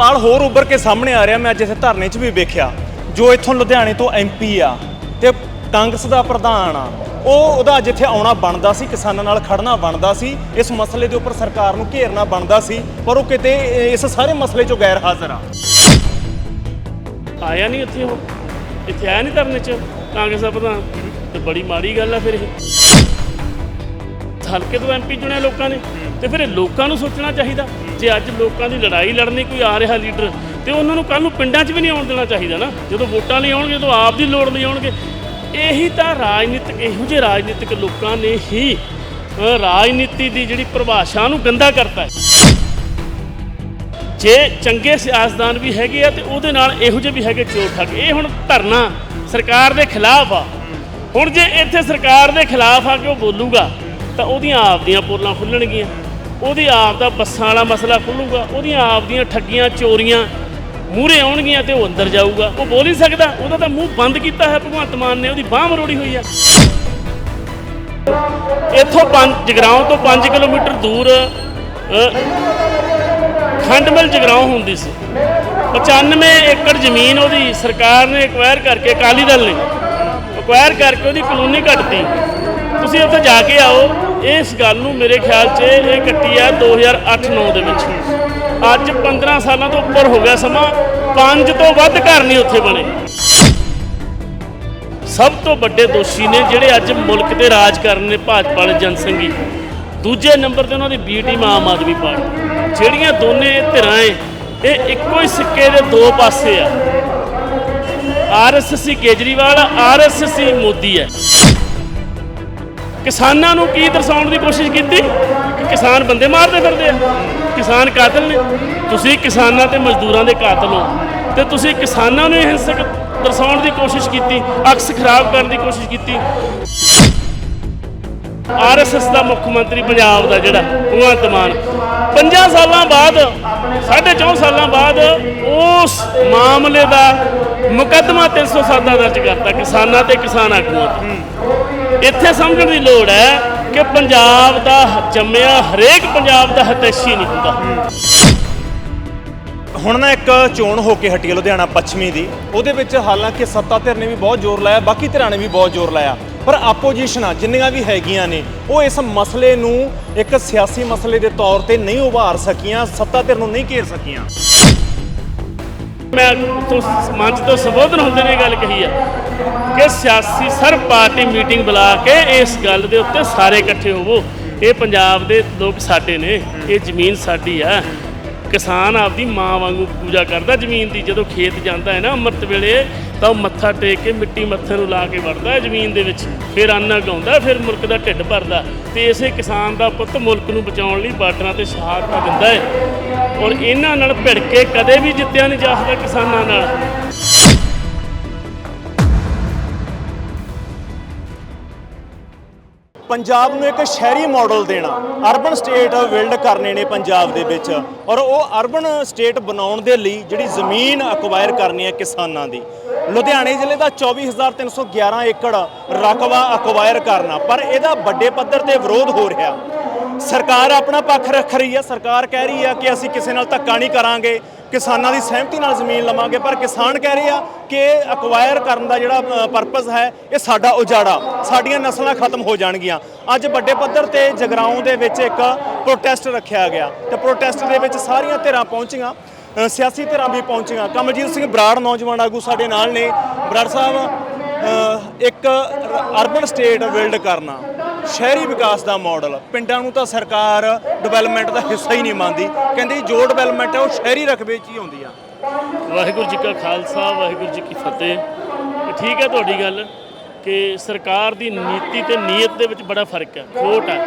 ਸਵਾਲ ਹੋਰ ਉੱਭਰ ਕੇ ਸਾਹਮਣੇ ਆ ਰਿਹਾ, ਮੈਂ ਅੱਜ ਇੱਥੇ ਧਰਨੇ 'ਚ ਵੀ ਵੇਖਿਆ, ਜੋ ਇੱਥੋਂ ਲੁਧਿਆਣੇ ਤੋਂ ਐਮਪੀ ਆ ਤੇ ਕਾਂਗਰਸ ਦਾ ਪ੍ਰਧਾਨ ਆ। ਉਹ ਉਹਦਾ ਜਿੱਥੇ ਆਉਣਾ ਬਣਦਾ ਸੀ, ਕਿਸਾਨਾਂ ਨਾਲ ਖੜਨਾ ਬਣਦਾ ਸੀ, ਇਸ ਮਸਲੇ ਦੇ ਉੱਪਰ ਸਰਕਾਰ ਨੂੰ ਘੇਰਨਾ ਬਣਦਾ ਸੀ, ਪਰ ਉਹ ਕਿਤੇ ਇਸ ਸਾਰੇ ਮਸਲੇ 'ਚੋਂ ਗੈਰ ਹਾਜ਼ਰ ਆ। ਆਇਆ ਨਹੀਂ ਇੱਥੇ ਉਹ। ਇੱਥੇ ਆਇਆ ਨਹੀਂ ਧਰਨੇ 'ਚ ਕਾਂਗਰਸ ਦਾ ਪ੍ਰਧਾਨ। ਤੇ ਬੜੀ ਮਾੜੀ ਗੱਲ ਆ ਫਿਰ ਇਹ। ਹਲਕੇ ਤੋਂ ਐਮਪੀ ਚੁਣਿਆ ਲੋਕਾਂ ਨੇ, ਤੇ ਫਿਰ ਲੋਕਾਂ ਨੂੰ ਸੋਚਣਾ ਚਾਹੀਦਾ। ਜੇ ਅੱਜ ਲੋਕਾਂ ਦੀ ਲੜਾਈ ਲੜਨੀ ਕੋਈ ਆ ਰਿਹਾ ਲੀਡਰ, ਤੇ ਉਹਨਾਂ ਨੂੰ ਕੱਲ ਨੂੰ ਪਿੰਡਾਂ 'ਚ ਵੀ ਨਹੀਂ ਆਉਣ ਦੇਣਾ ਚਾਹੀਦਾ ਨਾ। ਜਦੋਂ ਵੋਟਾਂ ਲਈ ਆਉਣਗੇ, ਜਦੋਂ ਆਪ ਦੀ ਲੋੜ ਲਈ ਆਉਣਗੇ। ਇਹੀ ਤਾਂ ਰਾਜਨੀਤਿਕ, ਇਹੋ ਜਿਹੇ ਰਾਜਨੀਤਿਕ ਲੋਕਾਂ ਨੇ ਹੀ ਰਾਜਨੀਤੀ ਦੀ ਜਿਹੜੀ ਪਰਿਭਾਸ਼ਾ ਨੂੰ ਗੰਦਾ ਕਰਤਾ ਹੈ। ਜੇ ਚੰਗੇ ਸਿਆਸਤਦਾਨ ਵੀ ਹੈਗੇ ਆ, ਤੇ ਉਹਦੇ ਨਾਲ ਇਹੋ ਜਿਹੇ ਵੀ ਹੈਗੇ ਚੋਰ ਠੱਗ। ਇਹ ਹੁਣ ਧਰਨਾ ਸਰਕਾਰ ਦੇ ਖਿਲਾਫ ਆ। ਹੁਣ ਜੇ ਇੱਥੇ ਸਰਕਾਰ ਦੇ ਖਿਲਾਫ ਆ ਕੇ ਉਹ ਬੋਲੂਗਾ, ਤਾਂ ਉਹਦੀਆਂ ਆਪ ਦੀਆਂ ਪੋਲਾਂ ਖੁੱਲਣਗੀਆਂ। ਉਹਦੀ ਆਪ ਦਾ ਬੱਸਾਂ ਵਾਲਾ ਮਸਲਾ ਖੁੱਲੂਗਾ, ਉਹਦੀਆਂ ਆਪ ਦੀਆਂ ਠੱਗੀਆਂ, ਚੋਰੀਆਂ ਮੂਹਰੇ ਆਉਣਗੀਆਂ ਤੇ ਉਹ ਅੰਦਰ ਜਾਊਗਾ। ਉਹ ਬੋਲ ਹੀ ਸਕਦਾ। ਉਹਦਾ ਤਾਂ ਮੂੰਹ ਬੰਦ ਕੀਤਾ ਹੈ ਭਗਵੰਤ ਮਾਨ ਨੇ, ਉਹਦੀ ਬਾਹ ਮਰੋੜੀ ਹੋਈ ਆ। ਇੱਥੋਂ ਪੰਜ, ਜਗਰਾਉਂ ਤੋਂ 5 ਕਿਲੋਮੀਟਰ ਦੂਰ ਖੰਡਮਲ ਜਗਰਾਉਂ ਹੁੰਦੀ ਸੀ। 95 ਏਕੜ ਜ਼ਮੀਨ ਉਹਦੀ ਸਰਕਾਰ ਨੇ ਐਕਵਾਇਰ ਕਰਕੇ, ਅਕਾਲੀ ਦਲ ਨੇ ਐਕਵਾਇਰ ਕਰਕੇ ਉਹਦੀ ਕਲੋਨੀ ਕੱਟਤੀ ਤੁਸੀਂ ਉੱਥੇ ਜਾ ਕੇ ਆਓ। ਇਸ ਗੱਲ ਨੂੰ ਮੇਰੇ ਖਿਆਲ 'ਚ ਇਹ ਕੱਟੀ ਆ 2008-9 ਦੇ ਵਿੱਚ। ਅੱਜ 15 ਸਾਲਾਂ ਤੋਂ ਉੱਪਰ ਹੋ ਗਿਆ ਸਮਾਂ, ਪੰਜ ਤੋਂ ਵੱਧ ਘਰ ਨਹੀਂ ਉੱਥੇ ਬਣੇ। ਸਭ ਤੋਂ ਵੱਡੇ ਦੋਸ਼ੀ ਨੇ ਜਿਹੜੇ ਅੱਜ ਮੁਲਕ ਤੇ ਰਾਜ ਕਰਨ ਨੇ, ਭਾਜਪਾ ਵਾਲੇ ਜਨਸੰਘੀ ਦੂਜੇ ਨੰਬਰ ਤੇ ਉਹਨਾਂ ਦੀ B team Aam Aadmi Party. ਜਿਹੜੀਆਂ ਦੋਨੇ ਧਿਰਾਂ ਏ ਇਹ ਇੱਕੋ ਹੀ ਸਿੱਕੇ ਦੇ ਦੋ ਪਾਸੇ ਆ। ਆਰਐਸਸੀ ਕੇਜਰੀਵਾਲ ਆਰਐਸਸੀ ਮੋਦੀ ਹੈ ਕਿਸਾਨਾਂ ਨੂੰ ਕੀ ਦਰਸਾਉਣ ਦੀ ਕੋਸ਼ਿਸ਼ ਕੀਤੀ? ਕਿ ਕਿਸਾਨ ਬੰਦੇ ਮਾਰਦੇ ਫਿਰਦੇ ਆ। ਕਿਸਾਨ ਕਾਤਲ ਨੇ। ਤੁਸੀਂ ਕਿਸਾਨਾਂ ਤੇ ਮਜ਼ਦੂਰਾਂ ਦੇ ਕਾਤਲ ਹੋ। ਤੇ ਤੁਸੀਂ ਕਿਸਾਨਾਂ ਨੂੰ ਇਹ ਹਿੰਸਕ ਦਰਸਾਉਣ ਦੀ ਕੋਸ਼ਿਸ਼ ਕੀਤੀ, ਅਕਸ ਖਰਾਬ ਕਰਨ ਦੀ ਕੋਸ਼ਿਸ਼ ਕੀਤੀ। ਆਰਐਸਐਸ ਦਾ ਮੁੱਖ ਮੰਤਰੀ ਪੰਜਾਬ ਦਾ ਜਿਹੜਾ, ਭਗਵੰਤ ਮਾਨ। 50 ਸਾਲਾਂ ਬਾਅਦ 4.5 ਸਾਲਾਂ ਬਾਅਦ ਉਸ ਮਾਮਲੇ ਦਾ ਮੁਕੱਦਮਾ 307 ਦਾ ਦਰਜ ਕਰਤਾ, ਕਿਸਾਨਾਂ ਤੇ ਕਿਸਾਨ ਆਗੂਆਂ ਤੇ। ਇੱਥੇ ਸਮਝਣ ਦੀ ਲੋੜ ਹੈ ਕਿ ਪੰਜਾਬ ਦਾ ਜੰਮਿਆ ਹਰੇਕ ਪੰਜਾਬ ਦਾ ਹਤੈਸ਼ੀ ਨਹੀਂ ਹੁੰਦਾ। ਹੁਣ ਨਾ ਇੱਕ ਚੋਣ ਹੋ ਕੇ ਹਟੀ ਲੁਧਿਆਣਾ ਪੱਛਮੀ ਦੀ। ਉਹਦੇ ਵਿੱਚ ਹਾਲਾਂਕਿ ਸੱਤਾ ਧਿਰ ਨੇ ਵੀ ਬਹੁਤ ਜ਼ੋਰ ਲਾਇਆ, ਬਾਕੀ ਧਿਰਾਂ ਨੇ ਵੀ ਬਹੁਤ ਜ਼ੋਰ ਲਾਇਆ। ਪਰ ਆਪੋਜੀਸ਼ਨਾਂ ਜਿੰਨੀਆਂ ਵੀ ਹੈਗੀਆਂ ਨੇ, ਉਹ ਇਸ ਮਸਲੇ ਨੂੰ ਇੱਕ ਸਿਆਸੀ ਮਸਲੇ ਦੇ ਤੌਰ ਤੇ ਨਹੀਂ ਉਭਾਰ ਸਕੀਆਂ, ਸੱਤਾ ਧਿਰ ਨੂੰ ਨਹੀਂ ਘੇਰ ਸਕੀਆਂ। ਮੈਂ ਤੋਂ ਮੰਚ ਤੋਂ ਸੰਬੋਧਨ ਹੁੰਦੇ ਨੇ ਇਹ ਗੱਲ ਕਹੀ ਹੈ ਕਿ ਸਿਆਸੀ ਸਰ ਪਾਰਟੀ ਮੀਟਿੰਗ ਬੁਲਾ ਕੇ ਇਸ ਗੱਲ ਦੇ ਉੱਤੇ ਸਾਰੇ ਇਕੱਠੇ ਹੋਵੋ। ਇਹ ਪੰਜਾਬ ਦੇ ਲੋਕ ਸਾਡੇ ਨੇ, ਇਹ ਜ਼ਮੀਨ ਸਾਡੀ ਆ। ਕਿਸਾਨ ਆਪਦੀ ਮਾਂ ਵਾਂਗੂ ਪੂਜਾ ਕਰਦਾ ਜ਼ਮੀਨ ਦੀ, ਜਦੋਂ ਖੇਤ ਜਾਂਦਾ ਹੈ ਨਾ ਅੰਮ੍ਰਿਤ ਵੇਲੇ, ਤਾਂ ਉਹ ਮੱਥਾ ਟੇਕ ਕੇ ਮਿੱਟੀ ਮੱਥੇ ਨੂੰ ਲਾ ਕੇ ਵੜਦਾ ਹੈ ਜ਼ਮੀਨ ਦੇ ਵਿੱਚ। ਫਿਰ ਅੰਨ ਉਗਾਉਂਦਾ ਫਿਰ ਮੁਲਕ ਦਾ ਢਿੱਡ ਭਰਦਾ। ਤੇ ਇਸੇ ਕਿਸਾਨ ਦਾ ਪੁੱਤ ਮੁਲਕ ਨੂੰ ਬਚਾਉਣ ਲਈ ਬਾਰਡਰਾਂ ਤੇ ਸ਼ਹਾਦਤਾਂ ਦਿੰਦਾ ਹੈ। ਔਰ ਇਹਨਾਂ ਨਾਲ ਭਿੜ ਕੇ ਕਦੇ ਵੀ ਜਿੱਤਿਆ ਨਹੀਂ ਜਾ ਸਕਦਾ ਕਿਸਾਨਾਂ ਨਾਲ। ਪੰਜਾਬ ਨੂੰ ਇੱਕ ਸ਼ਹਿਰੀ ਮਾਡਲ ਦੇਣਾ। ਅਰਬਨ ਸਟੇਟ ਬਿਲਡ ਕਰਨੇ ਨੇ ਪੰਜਾਬ ਦੇ ਵਿੱਚ। ਔਰ ਉਹ ਅਰਬਨ ਸਟੇਟ ਬਣਾਉਣ ਦੇ ਲਈ ਜਿਹੜੀ ਜ਼ਮੀਨ ਅਕਵਾਇਰ ਕਰਨੀ ਹੈ ਕਿਸਾਨਾਂ ਦੀ। ਲੁਧਿਆਣੇ ਜ਼ਿਲ੍ਹੇ ਦਾ 24311 ਏਕੜ ਰਕਬਾ ਅਕਵਾਇਰ ਕਰਨਾ। ਪਰ ਇਹਦਾ ਵੱਡੇ ਪੱਧਰ ਤੇ ਵਿਰੋਧ ਹੋ ਰਿਹਾ। ਸਰਕਾਰ ਆਪਣਾ ਪੱਖ ਰੱਖ ਰਹੀ ਹੈ, ਸਰਕਾਰ ਕਹਿ ਰਹੀ ਹੈ ਕਿ ਅਸੀਂ ਕਿਸੇ ਨਾਲ ਧੱਕਾ ਨਹੀਂ ਕਰਾਂਗੇ, ਕਿਸਾਨਾਂ ਦੀ ਸਹਿਮਤੀ ਨਾਲ ਜ਼ਮੀਨ ਲਵਾਂਗੇ, ਪਰ ਕਿਸਾਨ ਕਹਿ ਰਹੇ ਆ ਕਿ ਅਕਵਾਇਰ ਕਰਨ ਦਾ ਜਿਹੜਾ ਪਰਪਸ ਹੈ, ਇਹ ਸਾਡਾ ਉਜਾੜਾ, ਸਾਡੀਆਂ ਨਸਲਾਂ ਖਤਮ ਹੋ ਜਾਣਗੀਆਂ। ਅੱਜ ਵੱਡੇ ਪੱਧਰ ਤੇ ਜਗਰਾਉਂ ਦੇ ਵਿੱਚ ਇੱਕ ਪ੍ਰੋਟੈਸਟ ਰੱਖਿਆ ਗਿਆ ਤੇ ਪ੍ਰੋਟੈਸਟ ਦੇ ਵਿੱਚ ਸਾਰੀਆਂ ਧਿਰਾਂ ਪਹੁੰਚੀਆਂ ਸਿਆਸੀ ਧਿਰਾਂ ਵੀ ਪਹੁੰਚੀਆਂ। ਕਮਲਜੀਤ ਸਿੰਘ ਬਰਾੜ ਨੌਜਵਾਨ ਆਗੂ ਸਾਡੇ ਨਾਲ ਨੇ। ਬਰਾੜ ਸਾਹਿਬ ਇੱਕ ਅਰਬਨ ਸਟੇਟ ਬਿਲਡ ਕਰਨਾ, ਸ਼ਹਿਰੀ ਵਿਕਾਸ ਦਾ ਮਾਡਲ ਪਿੰਡਾਂ ਨੂੰ ਤਾਂ ਸਰਕਾਰ ਡਿਵੈਲਪਮੈਂਟ ਦਾ ਹਿੱਸਾ ਹੀ ਨਹੀਂ ਮੰਨਦੀ। ਕਹਿੰਦੀ ਜੋ ਡਿਵੈਲਪਮੈਂਟ ਹੈ ਉਹ ਸ਼ਹਿਰੀ ਰਕਬੇ 'ਚ ਹੀ ਆਉਂਦੀ ਆ। ਵਾਹਿਗੁਰੂ ਜੀ ਕਾ ਖਾਲਸਾ, ਵਾਹਿਗੁਰੂ ਜੀ ਕੀ ਫਤਿਹ। ਠੀਕ ਹੈ ਤੁਹਾਡੀ ਗੱਲ ਕਿ ਸਰਕਾਰ ਦੀ ਨੀਤੀ ਤੇ ਨੀਅਤ ਦੇ ਵਿੱਚ ਬੜਾ ਫ਼ਰਕ ਹੈ, ਖੋਟ ਹੈ।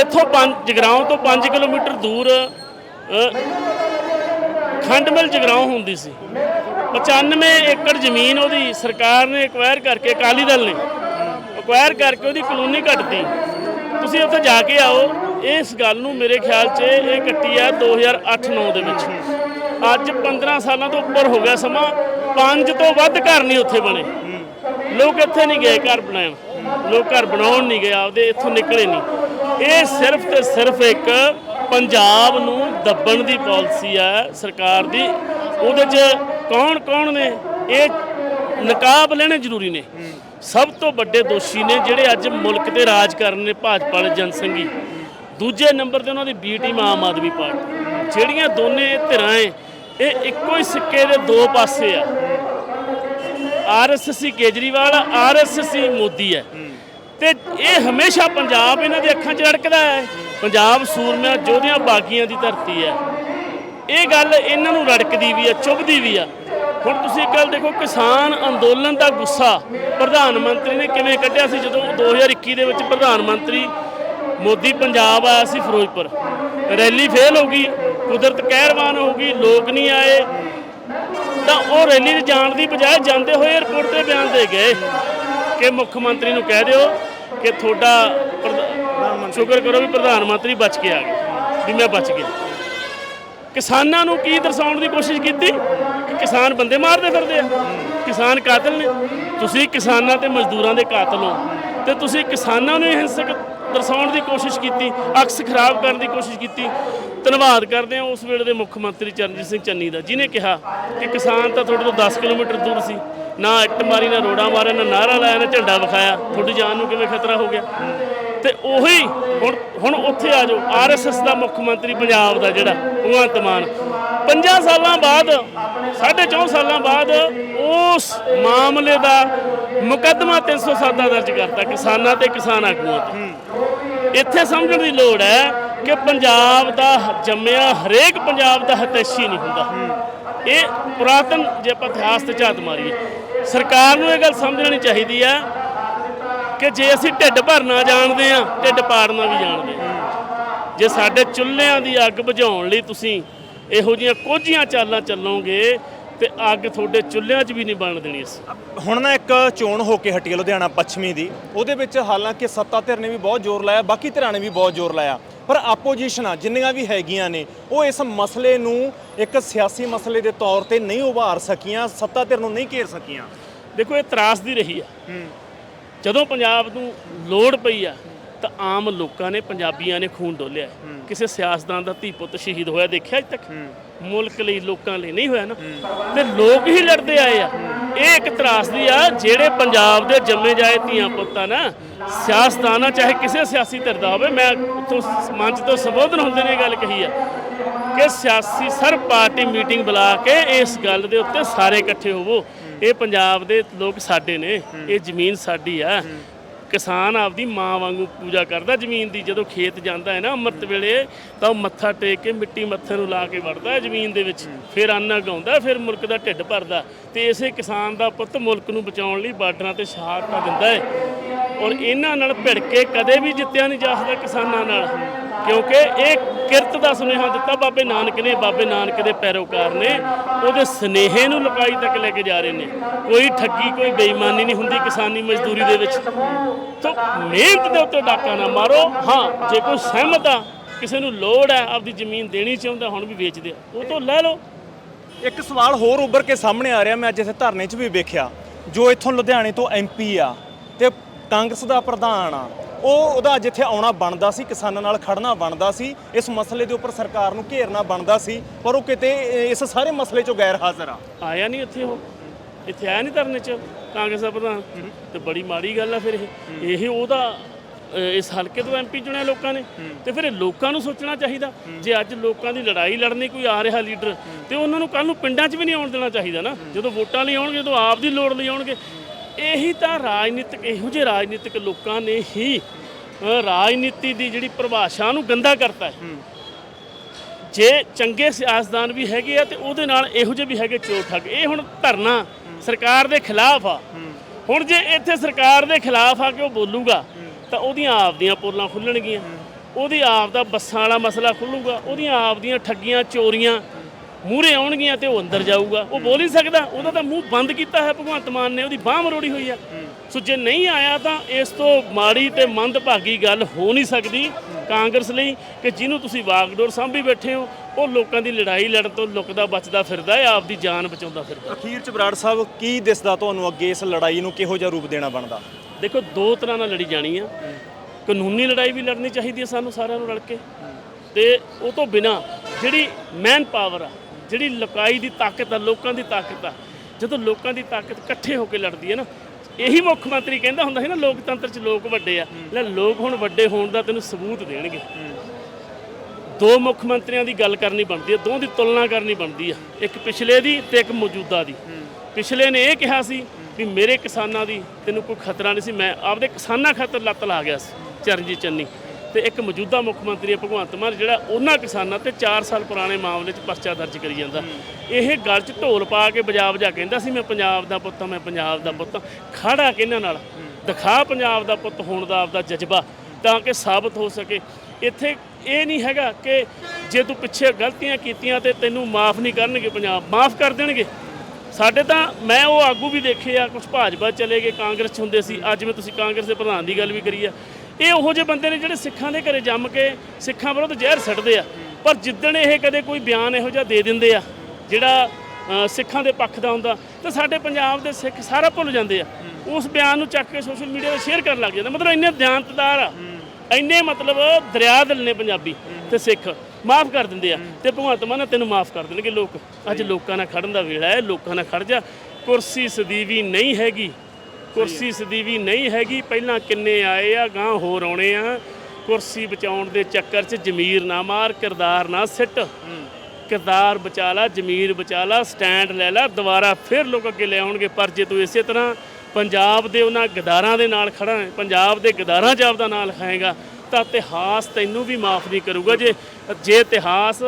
ਇੱਥੋਂ ਪੰਜ ਜਗਰਾਉਂ ਤੋਂ 5 ਕਿਲੋਮੀਟਰ ਦੂਰ ਖੰਡਮਿਲ ਜਗਰਾਉਂ ਹੁੰਦੀ ਸੀ। 95 ਏਕੜ ਜ਼ਮੀਨ ਉਹਦੀ ਸਰਕਾਰ ਨੇ ਐਕਵਾਇਰ ਕਰਕੇ, ਅਕਾਲੀ ਦਲ ਨੇ ਐਕਵਾਇਰ ਕਰਕੇ ਉਹਦੀ ਕਲੋਨੀ ਕੱਟਤੀ ਤੁਸੀਂ ਉੱਥੇ ਜਾ ਕੇ ਆਓ ਇਸ ਗੱਲ ਨੂੰ ਮੇਰੇ ਖਿਆਲ 'ਚ ਇਹ ਕੱਟੀ ਆ 2008-9 ਦੇ ਵਿੱਚ। ਅੱਜ 15 ਸਾਲਾਂ ਤੋਂ ਉੱਪਰ ਹੋ ਗਿਆ ਸਮਾਂ, ਪੰਜ ਤੋਂ ਵੱਧ ਘਰ ਨਹੀਂ ਉੱਥੇ ਬਣੇ। ਲੋਕ ਇੱਥੇ ਨਹੀਂ ਗਏ ਘਰ ਬਣਾਉਣ। ਲੋਕ ਘਰ ਬਣਾਉਣ ਨਹੀਂ ਗਏ, ਆਪਦੇ ਇੱਥੋਂ ਨਿਕਲੇ ਨਹੀਂ। ਇਹ ਸਿਰਫ ਤੇ ਸਿਰਫ ਇੱਕ ਪੰਜਾਬ ਨੂੰ ਦੱਬਣ ਦੀ ਪਾਲਿਸੀ ਆ ਸਰਕਾਰ ਦੀ, ਉਹਦੇ 'ਚ ਕੌਣ ਕੌਣ ਨੇ? ਇਹ ਨਕਾਬ ਲੈਣੇ ਜ਼ਰੂਰੀ ਨੇ। ਸਭ ਤੋਂ ਵੱਡੇ ਦੋਸ਼ੀ ਨੇ ਜਿਹੜੇ ਅੱਜ ਮੁਲਕ ਤੇ ਰਾਜ ਕਰਨ ਨੇ, ਭਾਜਪਾ ਵਾਲੇ ਜਨਸੰਘੀ ਦੂਜੇ ਨੰਬਰ ਤੇ ਉਹਨਾਂ ਦੀ B team Aam Aadmi Party. ਜਿਹੜੀਆਂ ਦੋਨੇ ਧਿਰਾਂ ਏ, ਇਹ ਇੱਕੋ ਹੀ ਸਿੱਕੇ ਦੇ ਦੋ ਪਾਸੇ ਆ। ਆਰਐਸਐਸ ਕੇਜਰੀਵਾਲ ਆਰਐਸਐਸ ਮੋਦੀ ਹੈ। ਤੇ ਇਹ ਹਮੇਸ਼ਾ ਪੰਜਾਬ ਇਹਨਾਂ ਦੀ ਅੱਖਾਂ 'ਚ ਰੜਕਦਾ ਹੈ। ਪੰਜਾਬ ਸੂਰਮਿਆਂ ਯੋਧਿਆਂ ਬਾਗੀਆਂ ਦੀ ਧਰਤੀ ਹੈ। ਇਹ ਗੱਲ ਇਹਨਾਂ ਨੂੰ ਰੜਕਦੀ ਵੀ ਆ, ਚੁੱਭਦੀ ਵੀ ਆ। ਹੁਣ ਤੁਸੀਂ ਇੱਕ ਗੱਲ ਦੇਖੋ, ਕਿਸਾਨ ਅੰਦੋਲਨ ਦਾ ਗੁੱਸਾ ਪ੍ਰਧਾਨ ਮੰਤਰੀ ਨੇ ਕਿਵੇਂ ਕੱਢਿਆ ਸੀ? ਜਦੋਂ 2021 ਦੇ ਵਿੱਚ ਪ੍ਰਧਾਨ ਮੰਤਰੀ ਮੋਦੀ ਪੰਜਾਬ ਆਇਆ ਸੀ ਫਿਰੋਜ਼ਪੁਰ। ਰੈਲੀ ਫੇਲ ਹੋ ਗਈ, ਕੁਦਰਤ ਕਹਿਰਵਾਨ ਹੋ ਗਈ, ਲੋਕ ਨਹੀਂ ਆਏ। ਤਾਂ ਉਹ ਰੈਲੀ 'ਚ ਜਾਣ ਦੀ ਬਜਾਏ ਜਾਂਦੇ ਹੋਏ 에ਅਰਪੋਰਟ ਤੇ ਬਿਆਨ ਦੇ ਗਏ ਕਿ ਮੁੱਖ ਮੰਤਰੀ ਨੂੰ ਕਹਿ ਦਿਓ ਕਿ ਤੁਹਾਡਾ ਪ੍ਰਧ- ਸ਼ੁਕਰ ਕਰੋ ਵੀ ਪ੍ਰਧਾਨ ਮੰਤਰੀ ਬਚ ਕੇ ਆ ਗਏ, ਵੀ ਮੈਂ ਬਚ ਗਿਆ। ਕਿਸਾਨਾਂ ਨੂੰ ਕੀ ਦਰਸਾਉਣ ਦੀ ਕੋਸ਼ਿਸ਼ ਕੀਤੀ? ਕਿ ਕਿਸਾਨ ਬੰਦੇ ਮਾਰਦੇ ਫਿਰਦੇ ਆ। ਕਿਸਾਨ ਕਾਤਲ ਨੇ। ਤੁਸੀਂ ਕਿਸਾਨਾਂ ਤੇ ਮਜ਼ਦੂਰਾਂ ਦੇ ਕਾਤਲ ਹੋ। ਤੇ ਤੁਸੀਂ ਕਿਸਾਨਾਂ ਨੂੰ ਹੀ ਹਿੰਸਕ ਦਰਸਾਉਣ ਦੀ ਕੋਸ਼ਿਸ਼ ਕੀਤੀ, ਅਕਸ ਖਰਾਬ ਕਰਨ ਦੀ ਕੋਸ਼ਿਸ਼ ਕੀਤੀ। ਧੰਨਵਾਦ ਕਰਦੇ ਹਾਂ ਉਸ ਵੇਲੇ ਦੇ ਮੁੱਖ ਮੰਤਰੀ ਚਰਨਜੀਤ ਸਿੰਘ ਚੰਨੀ ਦਾ ਜਿਨੇ ਕਿਹਾ ਕਿ ਕਿਸਾਨ ਤਾਂ ਤੁਹਾਡੇ ਤੋਂ 10 ਕਿਲੋਮੀਟਰ ਦੂਰ ਸੀ, ਨਾ ਇੱਟ ਮਾਰੀ, ਨਾ ਰੋੜਾ ਮਾਰਿਆ, ਨਾ ਨਾਰਾ ਲਾਇਆ, ਨਾ ਝੰਡਾ ਵਿਖਾਇਆ। ਤੁਹਾਡੀ ਜਾਨ ਨੂੰ ਕਿਵੇਂ ਖਤਰਾ ਹੋ ਗਿਆ? ਤੇ ਉਹੀ ਹੁਣ ਹੁਣ ਉੱਥੇ ਆ ਜਾਓ ਆਰਐਸਐਸ ਦਾ ਮੁੱਖ ਮੰਤਰੀ ਪੰਜਾਬ ਦਾ ਜਿਹੜਾ, ਭਗਵੰਤ ਮਾਨ। 5 ਸਾਲਾਂ ਬਾਅਦ, ਸਾਢੇ ਚੌਂ ਸਾਲਾਂ ਬਾਅਦ ਉਸ ਮਾਮਲੇ ਦਾ ਮੁਕੱਦਮਾ 307 ਦਾ ਦਰਜ ਕਰਤਾ ਕਿਸਾਨਾਂ ਤੇ ਕਿਸਾਨ ਆਗੂਆਂ ਤੇ। ਇੱਥੇ ਸਮਝਣ ਦੀ ਲੋੜ ਹੈ ਕਿ ਪੰਜਾਬ ਦਾ ਜੰਮਿਆ ਹਰੇਕ ਪੰਜਾਬ ਦਾ ਹਤੈਸ਼ੀ ਨਹੀਂ ਹੁੰਦਾ। ਇਹ ਪੁਰਾਤਨ ਜੇ ਆਪਾਂ ਇਤਿਹਾਸ ਤੇ ਝਾਤ ਮਾਰੀਏ, ਸਰਕਾਰ ਨੂੰ ਇਹ ਗੱਲ ਸਮਝਣੀ ਚਾਹੀਦੀ ਹੈ ਕਿ ਜੇ ਅਸੀਂ ਢਿੱਡ ਭਰਨਾ ਜਾਣਦੇ ਆ ਢਿੱਡ ਪਾੜਨਾ ਵੀ ਜਾਣਦੇ ਜੇ ਸਾਡੇ ਚੁੱਲ੍ਹਿਆਂ ਦੀ ਅੱਗ ਬੁਝਾਉਣ ਲਈ ਤੁਸੀਂ ਇਹੋ ਜਿਹੀਆਂ ਕੋਝੀਆਂ ਚਾਲਾਂ ਚੱਲੋਗੇ ਤੇ ਅੱਗ ਤੁਹਾਡੇ ਚੁੱਲ੍ਹਿਆਂ 'ਚ ਵੀ ਨਹੀਂ ਬਣ ਦੇਣੀ ਅਸੀਂ। ਹੁਣ ਨਾ ਇੱਕ ਚੋਣ ਹੋ ਕੇ ਹਟੀ ਹੈ ਲੁਧਿਆਣਾ ਪੱਛਮੀ ਦੀ। ਉਹਦੇ ਵਿੱਚ ਹਾਲਾਂਕਿ ਸੱਤਾ ਧਿਰ ਨੇ ਵੀ ਬਹੁਤ ਜ਼ੋਰ ਲਾਇਆ ਬਾਕੀ ਧਿਰਾਂ ਨੇ ਵੀ ਬਹੁਤ ਜ਼ੋਰ ਲਾਇਆ। ਪਰ ਆਪੋਜੀਸ਼ਨਾਂ ਜਿੰਨੀਆਂ ਵੀ ਹੈਗੀਆਂ ਨੇ ਉਹ ਇਸ ਮਸਲੇ ਨੂੰ ਇੱਕ ਸਿਆਸੀ ਮਸਲੇ ਦੇ ਤੌਰ ਤੇ ਨਹੀਂ ਉਭਾਰ ਸਕੀਆਂ ਸੱਤਾ ਧਿਰ ਨੂੰ ਨਹੀਂ ਘੇਰ ਸਕੀਆਂ। ਦੇਖੋ ਇਹ ਤਰਾਸਦੀ ਰਹੀ ਆ। ਜਦੋਂ ਪੰਜਾਬ ਨੂੰ ਲੋੜ ਪਈ ਆ ਤਾਂ ਆਮ ਲੋਕਾਂ ਨੇ ਪੰਜਾਬੀਆਂ ਨੇ ਖੂਨ ਡੋਲਿਆ। ਕਿਸੇ ਸਿਆਸਤਦਾਨ ਦਾ ਧੀ ਪੁੱਤ ਸ਼ਹੀਦ ਹੋਇਆ ਦੇਖਿਆ ਅਜ ਤੱਕ? ਮੁਲਕ ਲਈ ਲੋਕਾਂ ਲਈ ਨਹੀਂ ਹੋਇਆ ਨਾ। ਤੇ ਲੋਕ ਹੀ ਲੜਦੇ ਆਏ ਆ। ਇਹ ਇੱਕ ਤਰਾਸਦੀ ਆ ਜਿਹੜੇ ਪੰਜਾਬ ਦੇ ਜੰਮੇ ਜਾਏ ਧੀਆਂ ਪੁੱਤਾਂ ਨਾ ਸਿਆਸਤਦਾਨਾਂ ਚਾਹੇ ਕਿਸੇ ਸਿਆਸੀ ਧਿਰ ਦਾ ਹੋਵੇ ਮੈਂ ਉੱਥੋਂ ਮੰਚ ਤੋਂ ਸੰਬੋਧਨ ਹੁੰਦੇ ਨੇ ਇਹ ਗੱਲ ਕਹੀ ਆ ਕਿ ਸਿਆਸੀ ਸਰ ਪਾਰਟੀ ਮੀਟਿੰਗ ਬੁਲਾ ਕੇ ਇਸ ਗੱਲ ਦੇ ਉੱਤੇ ਸਾਰੇ ਇਕੱਠੇ ਹੋਵੋ। ਇਹ ਪੰਜਾਬ ਦੇ ਲੋਕ ਸਾਡੇ ਨੇ। ਇਹ ਜ਼ਮੀਨ ਸਾਡੀ ਆ। ਕਿਸਾਨ ਆਪਦੀ ਮਾਂ ਵਾਂਗੂ ਪੂਜਾ ਕਰਦਾ, ਜ਼ਮੀਨ ਦੀ ਜਦੋਂ ਖੇਤ ਜਾਂਦਾ ਹੈ ਨਾ ਅੰਮ੍ਰਿਤ ਵੇਲੇ, ਤਾਂ ਉਹ ਮੱਥਾ ਟੇਕ ਕੇ ਮਿੱਟੀ ਮੱਥੇ ਨੂੰ ਲਾ ਕੇ ਵੜਦਾ ਹੈ ਜ਼ਮੀਨ ਦੇ ਵਿੱਚ, ਫਿਰ ਅੰਨ ਉਗਾਉਂਦਾ ਫਿਰ ਮੁਲਕ ਦਾ ਢਿੱਡ ਭਰਦਾ। ਤੇ ਇਸੇ ਕਿਸਾਨ ਦਾ ਪੁੱਤ ਮੁਲਕ ਨੂੰ ਬਚਾਉਣ ਲਈ ਬਾਰਡਰਾਂ ਤੇ ਸ਼ਹਾਦਤਾਂ ਦਿੰਦਾ ਹੈ। ਔਰ ਇਹਨਾਂ ਨਾਲ ਭਿੜ ਕੇ ਕਦੇ ਵੀ ਜਿੱਤਿਆ ਨਹੀਂ ਜਾ ਸਕਦਾ ਕਿਸਾਨਾਂ ਨਾਲ, ਕਿਉਂਕਿ ਇਹ ਕਿਰਤ ਦਾ ਸੁਨੇਹਾ ਦਿੱਤਾ ਬਾਬੇ ਨਾਨਕ ਨੇ, ਬਾਬੇ ਨਾਨਕ ਦੇ ਪੈਰੋਕਾਰ ਨੇ। ਉਹਦੇ ਸਨੇਹੇ ਨੂੰ ਲੁਕਾਈ ਤੱਕ ਲੈ ਕੇ ਜਾ ਰਹੇ ਨੇ। ਕੋਈ ਠੱਗੀ, ਕੋਈ ਬੇਈਮਾਨੀ ਨਹੀਂ ਹੁੰਦੀ ਕਿਸਾਨੀ ਮਜ਼ਦੂਰੀ ਦੇ ਵਿੱਚ। ਤੋਂ ਮਿਹਨਤ ਦੇ ਉੱਤੇ ਡਾਕਾ ਨਾ ਮਾਰੋ। ਹਾਂ, ਜੇ ਕੋਈ ਸਹਿਮਤ ਆ, ਕਿਸੇ ਨੂੰ ਲੋੜ ਹੈ, ਆਪਦੀ ਜ਼ਮੀਨ ਦੇਣੀ ਚਾਹੁੰਦਾ, ਹੁਣ ਵੀ ਵੇਚ ਦਿਓ ਉਹ ਤੋਂ ਲੈ ਲਓ। ਇੱਕ ਸਵਾਲ ਹੋਰ ਉੱਭਰ ਕੇ ਸਾਹਮਣੇ ਆ ਰਿਹਾ, ਮੈਂ ਅੱਜ ਇੱਥੇ ਧਰਨੇ 'ਚ ਵੀ ਵੇਖਿਆ। ਜੋ ਇੱਥੋਂ ਲੁਧਿਆਣੇ ਤੋਂ ਐਮਪੀ ਆ, ਤੇ ਕਾਂਗਰਸ ਦਾ ਪ੍ਰਧਾਨ ਆ ਉਹ ਉਹਦਾ ਜਿੱਥੇ ਆਉਣਾ ਬਣਦਾ ਸੀ ਕਿਸਾਨਾਂ ਨਾਲ ਖੜਨਾ ਬਣਦਾ ਸੀ ਇਸ ਮਸਲੇ ਦੇ ਉੱਪਰ ਸਰਕਾਰ ਨੂੰ ਘੇਰਨਾ ਬਣਦਾ ਸੀ ਪਰ ਉਹ ਕਿਤੇ ਇਸ ਸਾਰੇ ਮਸਲੇ 'ਚੋਂ ਗੈਰ ਹਾਜ਼ਰ ਆ। ਆਇਆ ਨਹੀਂ ਇੱਥੇ ਉਹ। ਇੱਥੇ ਆਇਆ ਨਹੀਂ ਧਰਨੇ 'ਚ ਕਾਂਗਰਸ ਦਾ ਪ੍ਰਧਾਨ। ਤੇ ਬੜੀ ਮਾੜੀ ਗੱਲ ਆ ਫਿਰ ਇਹ। ਇਹ ਉਹਦਾ ਇਸ ਹਲਕੇ ਤੋਂ ਐਮਪੀ ਚੁਣਿਆ ਲੋਕਾਂ ਨੇ। ਤੇ ਫਿਰ ਲੋਕਾਂ ਨੂੰ ਸੋਚਣਾ ਚਾਹੀਦਾ। ਜੇ ਅੱਜ ਲੋਕਾਂ ਦੀ ਲੜਾਈ ਲੜਨੀ ਕੋਈ ਆ ਰਿਹਾ ਲੀਡਰ ਤੇ ਉਹਨਾਂ ਨੂੰ ਕੱਲ ਨੂੰ ਪਿੰਡਾਂ 'ਚ ਵੀ ਨਹੀਂ ਆਉਣ ਦੇਣਾ ਚਾਹੀਦਾ ਨਾ। ਜਦੋਂ ਵੋਟਾਂ ਲਈ ਆਉਣਗੇ ਜਦੋਂ ਆਪ ਦੀ ਲੋੜ ਲਈ ਆਉਣਗੇ। ਇਹੀ ਤਾਂ ਰਾਜਨੀਤਿਕ ਇਹੋ ਜਿਹੇ ਰਾਜਨੀਤਿਕ ਲੋਕਾਂ ਨੇ ਹੀ ਰਾਜਨੀਤੀ ਦੀ ਜਿਹੜੀ ਪਰਿਭਾਸ਼ਾ ਨੂੰ ਗੰਦਾ ਕਰਤਾ ਹੈ। ਜੇ ਚੰਗੇ ਸਿਆਸਤਦਾਨ ਵੀ ਹੈਗੇ ਆ ਤੇ ਉਹਦੇ ਨਾਲ ਇਹੋ ਜਿਹੇ ਵੀ ਹੈਗੇ ਚੋਰ ਠੱਗ। ਇਹ ਹੁਣ ਧਰਨਾ ਸਰਕਾਰ ਦੇ ਖਿਲਾਫ ਆ। ਹੁਣ ਜੇ ਇੱਥੇ ਸਰਕਾਰ ਦੇ ਖਿਲਾਫ ਆ ਕੇ ਉਹ ਬੋਲੂਗਾ ਤਾਂ ਉਹਦੀਆਂ ਆਪਦੀਆਂ ਪੋਲਾਂ ਖੁੱਲਣਗੀਆਂ। ਉਹਦੀ ਆਪ ਦਾ ਬੱਸਾਂ ਵਾਲਾ ਮਸਲਾ ਖੁੱਲੂਗਾ ਉਹਦੀਆਂ ਆਪਦੀਆਂ ਠੱਗੀਆਂ ਚੋਰੀਆਂ ਮੂਹਰੇ ਆਉਣਗੀਆਂ ਤੇ ਉਹ ਅੰਦਰ ਜਾਊਗਾ। ਉਹ ਬੋਲ ਹੀ ਸਕਦਾ। ਉਹਦਾ ਤਾਂ ਮੂੰਹ ਬੰਦ ਕੀਤਾ ਹੈ ਭਗਵੰਤ ਮਾਨ ਨੇ। ਉਹਦੀ ਬਾਹ ਮਰੋੜੀ ਹੋਈ ਆ। ਸੋ ਜੇ ਨਹੀਂ ਆਇਆ ਤਾਂ ਇਸ ਤੋਂ ਮਾੜੀ ਤੇ ਮੰਦਭਾਗੀ ਗੱਲ ਹੋ ਨਹੀਂ ਸਕਦੀ ਕਾਂਗਰਸ ਲਈ ਕਿ ਜਿਹਨੂੰ ਤੁਸੀਂ ਵਾਗਡੋਰ ਸਾਂਭੀ ਬੈਠੇ ਹੋ ਉਹ ਲੋਕਾਂ ਦੀ ਲੜਾਈ ਲੜਨ ਤੋਂ ਲੁਕਦਾ ਬਚਦਾ ਫਿਰਦਾ ਹੈ ਆਪਦੀ ਜਾਨ ਬਚਾਉਂਦਾ ਫਿਰਦਾ। ਅਖੀਰ 'ਚ ਬਰਾੜ ਸਾਹਿਬ ਕੀ ਦਿਸਦਾ ਤੁਹਾਨੂੰ ਅੱਗੇ ਇਸ ਲੜਾਈ ਨੂੰ? ਕਿਹੋ ਜਿਹਾ ਰੂਪ ਦੇਣਾ ਬਣਦਾ? ਦੇਖੋ ਦੋ ਤਰ੍ਹਾਂ ਨਾਲ ਲੜੀ ਜਾਣੀ ਆ। ਕਾਨੂੰਨੀ ਲੜਾਈ ਵੀ ਲੜਨੀ ਚਾਹੀਦੀ ਹੈ ਸਾਨੂੰ ਸਾਰਿਆਂ ਨੂੰ ਰਲ ਕੇ। ਤੇ ਉਹ ਤੋਂ ਬਿਨਾ ਜਿਹੜੀ ਮੈਨ ਪਾਵਰ ਆ ਜਿਹੜੀ ਲੁਕਾਈ ਦੀ ਤਾਕਤ ਆ ਲੋਕਾਂ ਦੀ ਤਾਕਤ ਆ ਜਦੋਂ ਲੋਕਾਂ ਦੀ ਤਾਕਤ ਇਕੱਠੇ ਹੋ ਕੇ ਲੜਦੀ ਹੈ ਨਾ ਇਹੀ ਮੁੱਖ ਮੰਤਰੀ ਕਹਿੰਦਾ ਹੁੰਦਾ ਸੀ ਨਾ ਲੋਕਤੰਤਰ 'ਚ ਲੋਕ ਵੱਡੇ ਆ ਲੈ ਲੋਕ ਹੁਣ ਵੱਡੇ ਹੋਣ ਦਾ ਤੈਨੂੰ ਸਬੂਤ ਦੇਣਗੇ। ਦੋ ਮੁੱਖ ਮੰਤਰੀਆਂ ਦੀ ਗੱਲ ਕਰਨੀ ਬਣਦੀ ਹੈ ਦੋਹਾਂ ਦੀ ਤੁਲਨਾ ਕਰਨੀ ਬਣਦੀ ਆ ਇੱਕ ਪਿਛਲੇ ਦੀ ਤੇ ਇੱਕ ਮੌਜੂਦਾ ਦੀ। ਪਿਛਲੇ ਨੇ ਇਹ ਕਿਹਾ ਸੀ ਵੀ ਮੇਰੇ ਕਿਸਾਨਾਂ ਦੀ ਤੈਨੂੰ ਕੋਈ ਖਤਰਾ ਨਹੀਂ ਸੀ ਮੈਂ ਆਪਦੇ ਕਿਸਾਨਾਂ ਖਾਤਰ ਲੱਤ ਲਾ ਗਿਆ ਸੀ ਚਰਨਜੀਤ ਚੰਨੀ। ਤੇ ਇੱਕ ਮੌਜੂਦਾ ਮੁੱਖ ਮੰਤਰੀ ਹੈ ਭਗਵੰਤ ਮਾਨ, ਜਿਹੜਾ ਉਹਨਾਂ ਕਿਸਾਨਾਂ ਤੇ 4 ਸਾਲ ਪੁਰਾਣੇ ਮਾਮਲੇ 'ਚ ਪਰਚਾ ਦਰਜ ਕਰੀ ਜਾਂਦਾ। ਇਹ ਗੱਲ 'ਚ ਢੋਲ ਪਾ ਕੇ ਬਜਾ ਬਜਾ ਕਹਿੰਦਾ ਸੀ, ਮੈਂ ਪੰਜਾਬ ਦਾ ਪੁੱਤ ਹਾਂ, ਮੈਂ ਪੰਜਾਬ ਦਾ ਪੁੱਤ ਹਾਂ। ਖੜਾ ਕਿਹਨਾਂ ਨਾਲ, ਦਿਖਾ ਪੰਜਾਬ ਦਾ ਪੁੱਤ, ਹੋਣ ਦਾ ਆਪਦਾ ਜਜ਼ਬਾ। ਤਾਂ ਕਿ ਸਾਬਤ ਹੋ ਸਕੇ। ਇੱਥੇ ਇਹ ਨਹੀਂ ਹੈਗਾ ਕਿ ਜੇ ਤੂੰ ਪਿੱਛੇ ਗਲਤੀਆਂ ਕੀਤੀਆਂ ਤੇ ਤੈਨੂੰ ਮਾਫ ਨਹੀਂ ਕਰਨਗੇ ਪੰਜਾਬ, ਮਾਫ ਕਰ ਦੇਣਗੇ। ਸਾਡੇ ਤਾਂ, ਮੈਂ ਉਹ ਆਗੂ ਵੀ ਦੇਖੇ ਆ ਕੁਝ ਭਾਜਪਾ ਚਲੇ ਗਏ, ਕਾਂਗਰਸ ਚ ਹੁੰਦੇ ਸੀ। ਅੱਜ ਮੈਂ ਤੁਸੀਂ ਕਾਂਗਰਸ ਦੇ ਪ੍ਰਧਾਨ ਦੀ ਗੱਲ ਵੀ ਕਰੀ ਆ। ਇਹ ਉਹੋ ਜਿਹੇ ਬੰਦੇ ਨੇ ਜਿਹੜੇ ਸਿੱਖਾਂ ਦੇ ਘਰੇ ਜੰਮ ਕੇ ਸਿੱਖਾਂ ਵਿਰੁੱਧ ਜ਼ਹਿਰ ਸੱਟਦੇ ਆ। ਪਰ ਜਿੱਦਣ ਇਹ ਕਦੇ ਕੋਈ ਬਿਆਨ ਇਹੋ ਜਿਹਾ ਦੇ ਦਿੰਦੇ ਆ, ਜਿਹੜਾ ਸਿੱਖਾਂ ਦੇ ਪੱਖ ਦਾ ਹੁੰਦਾ, ਤਾਂ ਸਾਡੇ ਪੰਜਾਬ ਦੇ ਸਿੱਖ ਸਾਰਾ ਭੁੱਲ ਜਾਂਦੇ ਆ। ਉਸ ਬਿਆਨ ਨੂੰ ਚੱਕ ਕੇ ਸੋਸ਼ਲ ਮੀਡੀਆ ਤੇ ਸ਼ੇਅਰ ਕਰਨ ਲੱਗ ਜਾਂਦੇ ਮਤਲਬ ਇੰਨੇ ਦਿਆਨਤਦਾਰ ਆ, ਇੰਨੇ ਮਤਲਬ ਦਰਿਆ ਦਿਲ ਨੇ ਪੰਜਾਬੀ ਤੇ ਸਿੱਖ, ਮਾਫ ਕਰ ਦਿੰਦੇ ਆ। ਤੇ ਭਗਵੰਤ ਮਾਨ ਤੈਨੂੰ ਮਾਫ ਕਰ ਦੇਣਗੇ ਲੋਕ। ਅੱਜ ਲੋਕਾਂ ਨਾਲ ਖੜਨ ਦਾ ਵੇਲਾ ਹੈ, ਲੋਕਾਂ ਨਾਲ ਖੜ ਜਾ। ਕੁਰਸੀ ਸਦੀਵੀ ਨਹੀਂ ਹੈਗੀ। ਕੁਰਸੀ ਸਦੀਵੀ ਨਹੀਂ ਹੈਗੀ। ਪਹਿਲਾਂ ਕਿੰਨੇ ਆਏ ਆ ਗਾਂ ਹੋਰ ਆਉਣੇ ਆ। ਕੁਰਸੀ ਬਚਾਉਣ ਦੇ ਚੱਕਰ 'ਚ ਜ਼ਮੀਰ ਨਾ ਮਾਰ, ਕਿਰਦਾਰ ਨਾ ਸਿੱਟ। ਕਿਰਦਾਰ ਬਚਾ ਲਾ, ਜ਼ਮੀਰ ਬਚਾ ਲਾ, ਸਟੈਂਡ ਲੈ ਲੈ, ਦੁਬਾਰਾ ਫਿਰ ਲੋਕ ਅੱਗੇ ਲੈ ਆਉਣਗੇ ਪਰ ਜੇ ਤੂੰ ਇਸੇ ਤਰ੍ਹਾਂ। ਪੰਜਾਬ ਦੇ ਉਹਨਾਂ ਗਦਾਰਾਂ ਦੇ ਨਾਲ ਖੜਾ ਹੈ। ਪੰਜਾਬ ਦੇ ਗਦਾਰਾਂ 'ਚ ਆਪਦਾ ਨਾਲ ਖਾਏਗਾ। ਤਾਂ ਇਤਿਹਾਸ ਤੈਨੂੰ ਵੀ ਮਾਫ ਨਹੀਂ ਕਰੂਗਾ। ਜੇ ਜੇ ਇਤਿਹਾਸ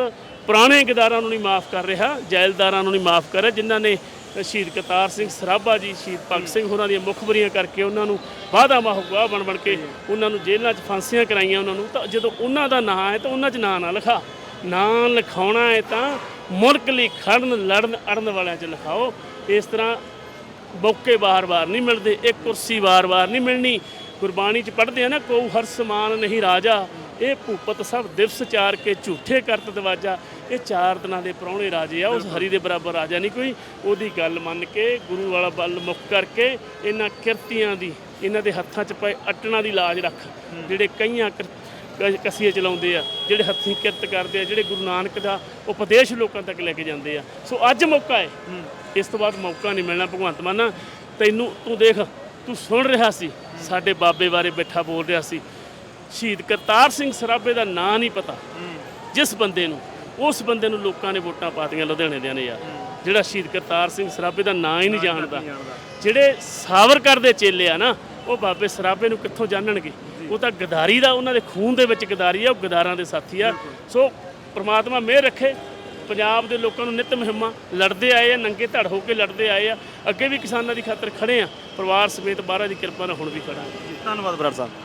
ਪੁਰਾਣੇ ਗਦਾਰਾਂ ਨੂੰ ਨਹੀਂ ਮਾਫ ਕਰ ਰਿਹਾ, ਜੈਲਦਾਰਾਂ ਨੂੰ ਨਹੀਂ ਮਾਫ ਕਰ ਰਿਹਾ, ਜਿਨ੍ਹਾਂ ਨੇ ਸ਼ਹੀਦ ਕਰਤਾਰ ਸਿੰਘ ਸਰਾਭਾ ਜੀ, ਸ਼ਹੀਦ ਭਗਤ ਸਿੰਘ ਹੋਰਾਂ ਦੀਆਂ ਮੁਖਬਰੀਆਂ ਕਰਕੇ ਉਹਨਾਂ ਨੂੰ ਵਾਦਾ ਮਾਹੂਗਾ ਬਣ ਬਣ ਕੇ ਉਹਨਾਂ ਨੂੰ ਜੇਲ੍ਹਾਂ 'ਚ ਫਾਂਸੀਆਂ ਕਰਾਈਆਂ ਉਹਨਾਂ ਨੂੰ। ਤਾਂ ਜਦੋਂ ਉਹਨਾਂ ਦਾ ਨਾਂ ਹੈ ਤਾਂ ਉਹਨਾਂ 'ਚ ਨਾਂ ਨਾ ਲਿਖਾ। ਨਾਂ ਲਿਖਾਉਣਾ ਹੈ ਤਾਂ ਮੁਲਕ ਲਈ ਖੜਨ, ਲੜਨ, ਅੜਨ ਵਾਲਿਆਂ 'ਚ ਲਿਖਾਓ। ਇਸ ਤਰ੍ਹਾਂ ਮੌਕੇ ਵਾਰ-ਵਾਰ ਨਹੀਂ ਮਿਲਦੇ, ਇੱਕ ਕੁਰਸੀ ਵਾਰ-ਵਾਰ ਨਹੀਂ ਮਿਲਣੀ। ਗੁਰਬਾਣੀ 'ਚ ਪੜ੍ਹਦੇ ਆ ਨਾ ਕੋ ਹਰ ਸਮਾਨ ਨਹੀਂ ਰਾਜਾ ਇਹ ਭੂਪਤ ਸਭ ਦਿਵਸ ਚਾਰ ਕੇ ਝੂਠੇ ਕਰਤ ਦਵਾਜਾ, ਇਹ ਚਾਰ ਦਿਨਾਂ ਦੇ ਪ੍ਰਾਹੁਣੇ ਰਾਜੇ ਆ, ਉਸ ਹਰੀ ਦੇ ਬਰਾਬਰ ਰਾਜਾ ਨਹੀਂ ਕੋਈ। ਉਹਦੀ ਗੱਲ ਮੰਨ ਕੇ, ਗੁਰੂ ਵਾਲਾ ਬਲ ਮੁੱਖ ਕਰਕੇ ਇਹਨਾਂ ਕਿਰਤੀਆਂ ਦੀ, ਇਹਨਾਂ ਦੇ ਹੱਥਾਂ 'ਚ ਪਏ ਅਟਣਾ ਦੀ ਲਾਜ ਰੱਖ, ਜਿਹੜੇ ਕਈਆਂ ਕ- ਕਸੀਏ ਚਲਾਉਂਦੇ ਆ, ਜਿਹੜੇ ਹੱਥੀਂ ਕਿਰਤ ਕਰਦੇ ਆ, ਜਿਹੜੇ ਗੁਰੂ ਨਾਨਕ ਦਾ ਉਪਦੇਸ਼ ਲੋਕਾਂ ਤੱਕ ਲੈ ਕੇ ਜਾਂਦੇ ਆ। ਸੋ ਅੱਜ ਮੌਕਾ ਹੈ। ਇਸ ਤੋਂ ਬਾਅਦ ਮੌਕਾ ਨਹੀਂ ਮਿਲਣਾ, ਭਗਵੰਤ ਮਾਨਾ, ਤੈਨੂੰ ਤੂੰ ਦੇਖ, ਤੂੰ ਸੁਣ ਰਿਹਾ ਸੀ, ਸਾਡੇ ਬਾਬੇ ਬਾਰੇ ਬੈਠਾ ਬੋਲ ਰਿਹਾ ਸੀ। ਸ਼ਹੀਦ ਕਰਤਾਰ ਸਿੰਘ ਸਰਾਭੇ ਦਾ ਨਾਂ ਨਹੀਂ ਪਤਾ। ਜਿਸ ਬੰਦੇ ਨੂੰ ਉਸ ਬੰਦੇ ਨੂੰ ਲੋਕਾਂ ਨੇ ਵੋਟਾਂ ਪਾਤੀਆਂ ਲੁਧਿਆਣੇ ਦਿਆਂ ਨੇ ਯਾਰ। ਜਿਹੜਾ ਸ਼ਹੀਦ ਕਰਤਾਰ ਸਿੰਘ ਸਰਾਭੇ ਦਾ ਨਾਂ ਹੀ ਨਹੀਂ ਜਾਣਦਾ। ਜਿਹੜੇ ਸਾਵਰਕਰ ਦੇ ਚੇਲੇ ਆ ਨਾ ਉਹ ਬਾਬੇ ਸਰਾਭੇ ਨੂੰ ਕਿੱਥੋਂ ਜਾਣਨਗੇ? ਉਹ ਤਾਂ ਗਦਾਰੀ ਦਾ ਉਹਨਾਂ ਦੇ ਖੂਨ ਦੇ ਵਿੱਚ ਗਦਾਰੀ ਆ ਉਹ ਗਦਾਰਾਂ ਦੇ ਸਾਥੀ ਆ। ਸੋ ਪ੍ਰਮਾਤਮਾ ਮਿਹਰ ਰੱਖੇ ਪੰਜਾਬ ਦੇ ਲੋਕਾਂ ਨੂੰ ਨਿਤ ਮੁਹਿੰਮਾਂ ਲੜਦੇ ਆਏ ਆ ਨੰਗੇ ਧੜ ਹੋ ਕੇ ਲੜਦੇ ਆਏ ਆ। ਅੱਗੇ ਵੀ ਕਿਸਾਨਾਂ ਦੀ ਖਾਤਰ ਖੜੇ ਆ। ਪਰਿਵਾਰ ਸਮੇਤ ਬਾਹਰਾਂ ਦੀ ਕਿਰਪਾ ਨਾਲ ਹੁਣ ਵੀ ਖੜਾ। ਧੰਨਵਾਦ ਬਰਾੜ ਸਾਹਿਬ।